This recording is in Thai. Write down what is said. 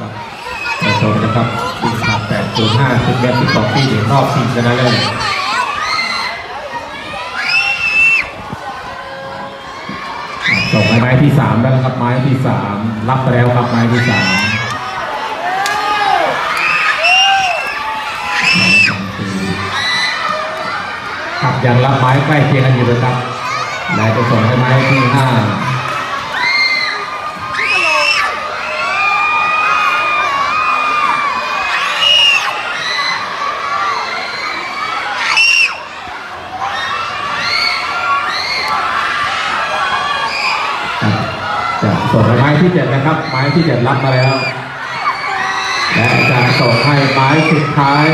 ครับเปิดชมนะครับปีขาด805สิบเมตรที่สองที่เหนึ่งรอบชิงชนะเลิศส่งไม้ที่สามแล้วนะครับไม้ที่สามรับไปแล้วครับไม้ที่สามครับยังรับไม้ใกล้เคียงกันอยู่นะครับแล้วจะส่งให้ไม้ที่ห้า จะส่งไปไม้ที่เจ็ดนะครับ ไม้ที่เจ็ดรับมาแล้ว และจะส่งให้ไม้สุดท้าย